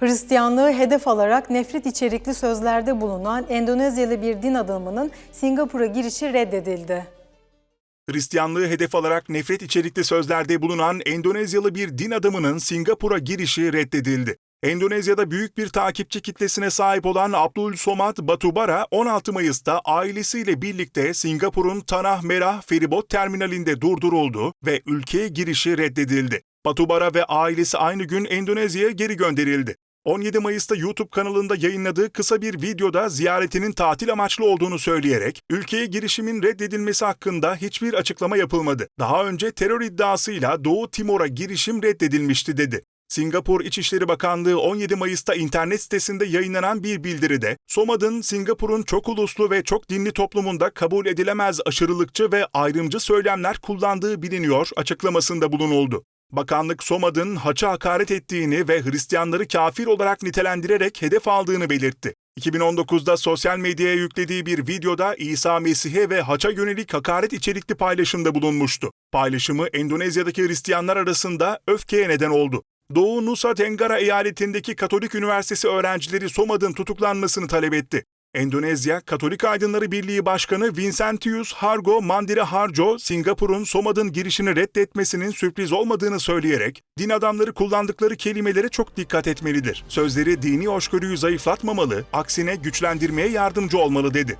Hristiyanlığı hedef alarak nefret içerikli sözlerde bulunan Endonezyalı bir din adamının Singapur'a girişi reddedildi. Hristiyanlığı hedef alarak nefret içerikli sözlerde bulunan Endonezyalı bir din adamının Singapur'a girişi reddedildi. Endonezya'da büyük bir takipçi kitlesine sahip olan Abdul Somad Batubara 16 Mayıs'ta ailesiyle birlikte Singapur'un Tanah Merah feribot terminalinde durduruldu ve ülkeye girişi reddedildi. Batubara ve ailesi aynı gün Endonezya'ya geri gönderildi. 17 Mayıs'ta YouTube kanalında yayınladığı kısa bir videoda ziyaretinin tatil amaçlı olduğunu söyleyerek ülkeye girişimin reddedilmesi hakkında hiçbir açıklama yapılmadı. Daha önce terör iddiasıyla Doğu Timor'a girişim reddedilmişti dedi. Singapur İçişleri Bakanlığı 17 Mayıs'ta internet sitesinde yayınlanan bir bildiride, Somad'ın Singapur'un çok uluslu ve çok dinli toplumunda kabul edilemez aşırılıkçı ve ayrımcı söylemler kullandığı biliniyor açıklamasında bulunuldu. Bakanlık Somad'ın haça hakaret ettiğini ve Hristiyanları kafir olarak nitelendirerek hedef aldığını belirtti. 2019'da sosyal medyaya yüklediği bir videoda İsa Mesih'e ve haça yönelik hakaret içerikli paylaşımda bulunmuştu. Paylaşımı Endonezya'daki Hristiyanlar arasında öfkeye neden oldu. Doğu Nusa Tenggara eyaletindeki Katolik Üniversitesi öğrencileri Somad'ın tutuklanmasını talep etti. Endonezya Katolik Aydınları Birliği Başkanı Vincentius Hargo Mandira Harjo, Singapur'un Somad'ın girişini reddetmesinin sürpriz olmadığını söyleyerek, din adamları kullandıkları kelimelere çok dikkat etmelidir. Sözleri dini hoşgörüyü zayıflatmamalı, aksine güçlendirmeye yardımcı olmalı dedi.